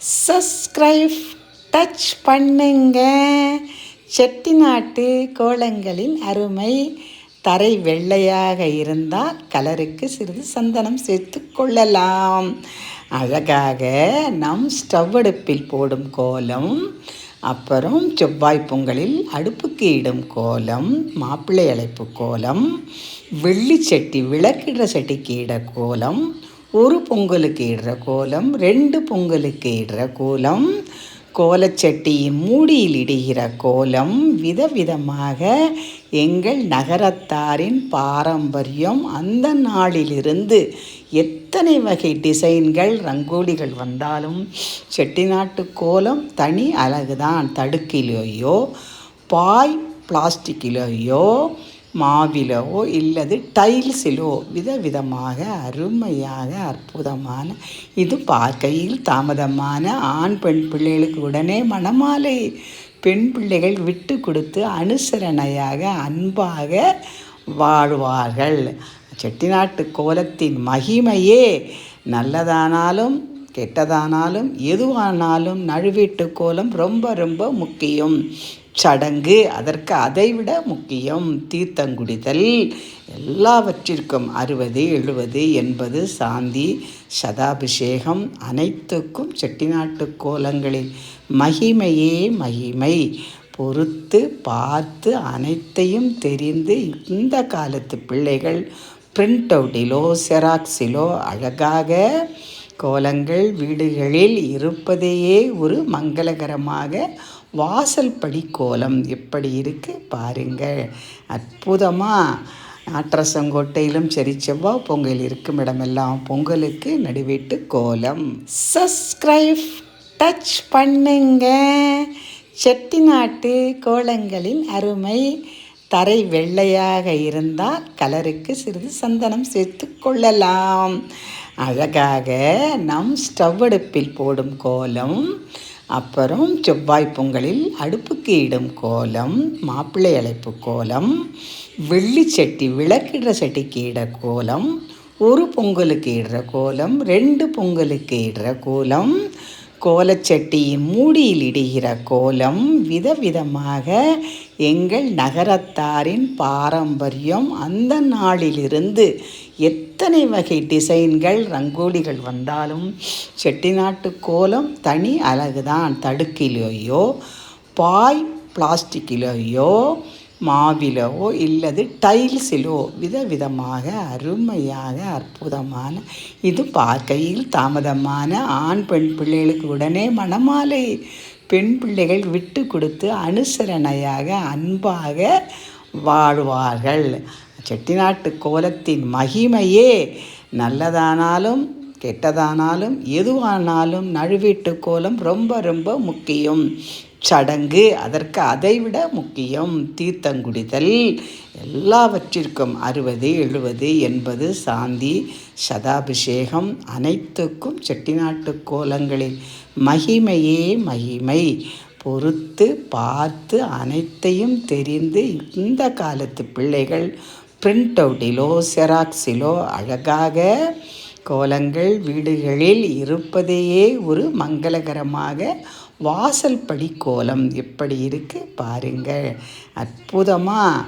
Subscribe touch பண்ணுங்க. செட்டிநாட்டு கோலங்களின் அருமை. தரை வெள்ளையாக இருந்தால் கலருக்கு சிறிது சந்தனம் சேர்த்து கொள்ளலாம். அழகாக நம் ஸ்டவ் அடுப்பில் போடும் கோலம் அப்புறம் செவ்வாய் பொங்கலில் அடுப்புக்கு இடும் கோலம் மாப்பிள்ளை அழைப்பு கோலம் வெள்ளி சட்டி விளக்கிடுற சட்டிக்கு இட கோலம் ஒரு பொங்கலுக்கு இடுற கோலம் ரெண்டு பொங்கலுக்கு இடுற கோலம் கோலச்சட்டியின் மூடியில் இடுகிற கோலம் விதவிதமாக எங்கள் நகரத்தாரின் பாரம்பரியம். அந்த நாளிலிருந்து எத்தனை வகை டிசைன்கள் ரங்கோலிகள் வந்தாலும் செட்டிநாட்டு கோலம் தனி அழகுதான். தடுக்கிலேயோ பாய் பிளாஸ்டிக்கிலேயோ மாவிலோ இல்லது டைல்ஸிலோ விதவிதமாக அருமையாக அற்புதமான. இது பார்க்கையில் தாமதமான ஆண் பெண் பிள்ளைகளுக்கு உடனே மணமாலை. பெண் பிள்ளைகள் விட்டு கொடுத்து அனுசரணையாக அன்பாக வாழ்வார்கள். செட்டிநாட்டு கோலத்தின் மகிமையே. நல்லதானாலும் கெட்டதானாலும் எதுவானாலும் நழுவீட்டு கோலம் ரொம்ப ரொம்ப முக்கியம். சடங்கு அதற்கு அதைவிட முக்கியம் தீர்த்தங்குடிதல். எல்லாவற்றிற்கும் அறுபது எழுபது எண்பது சாந்தி சதாபிஷேகம் அனைத்துக்கும் செட்டிநாட்டு கோலங்களில். மகிமையே மகிமை. பொறுத்து பார்த்து அனைத்தையும் தெரிந்து இந்த காலத்து பிள்ளைகள் பிரிண்ட் அவுட்டிலோ செராக்ஸிலோ அழகாக கோலங்கள் வீடுகளில் இருப்பதையே ஒரு மங்களகரமாக வாசல்படி கோலம். எப்படி இருக்குது பாருங்கள். அற்புதமாக ஆற்றசங்கோட்டையிலும் சரி செவ்வாய் பொங்கல் இருக்கும் இடமெல்லாம் பொங்கலுக்கு நடுவீட்டு கோலம். சப்ஸ்கிரைப் டச் பண்ணுங்க. செட்டிநாட்டு கோலங்களின் அருமை. தரை வெள்ளையாக இருந்தால் கலருக்கு சிறிது சந்தனம் சேர்த்து கொள்ளலாம். அழகாக நம் ஸ்டவ் அடுப்பில் போடும் கோலம் அப்புறம் செவ்வாய் பொங்கலில் அடுப்புக்கு இடும் கோலம் மாப்பிள்ளை அழைப்பு கோலம் வெள்ளி சட்டி விளக்கிடுற சட்டிக்கு இட கோலம் ஒரு பொங்கலுக்கு இடுற கோலம் ரெண்டு பொங்கலுக்கு இடுற கோலம் கோலச்சட்டியின் மூடியில் இடுகிற கோலம் விதவிதமாக எங்கள் நகரத்தாரின் பாரம்பரியம். அந்த நாளிலிருந்து எத்தனை வகை டிசைன்கள் ரங்கோலிகள் வந்தாலும் செட்டிநாட்டு கோலம் தனி அழகுதான் தடுக்கிலேயோ பாய் பிளாஸ்டிக்கிலேயோ மாவிலோ இல்லது டைல்ஸிலோ விதவிதமாக அருமையாக அற்புதமான இது பார்க்கையில் தாமதமான ஆண் பெண் பிள்ளைகளுக்கு உடனே மணமாலை. பெண் பிள்ளைகள் விட்டு கொடுத்து அனுசரணையாக அன்பாக வாழ்வார்கள். செட்டிநாட்டு கோலத்தின் மகிமையே. நல்லதானாலும் கெட்டதானாலும் எதுவானாலும் நழுவீட்டு கோலம் ரொம்ப ரொம்ப முக்கியம். சடங்கு அதற்கு அதைவிட முக்கியம் தீர்த்தங்குடிதல். எல்லாவற்றிற்கும் அறுபது எழுபது எண்பது சாந்தி சதாபிஷேகம் அனைத்துக்கும் செட்டிநாட்டு கோலங்களில் மகிமையே மகிமை. பொறுத்து பார்த்து அனைத்தையும் தெரிந்து இந்த காலத்து பிள்ளைகள் பிரிண்ட் அவுட்டிலோ செராக்ஸிலோ அழகாக கோலங்கள் வீடுகளில் இருப்பதையே ஒரு மங்களகரமாக வாசல் படி கோலம். எப்படி இருக்குது பாருங்கள். அற்புதமாக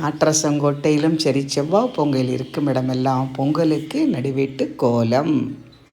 நாற்றசங்கோட்டையிலும் சரி செவ்வாய் பொங்கல் இருக்கும் இடமெல்லாம் பொங்கலுக்கு நடுவீட்டு கோலம்.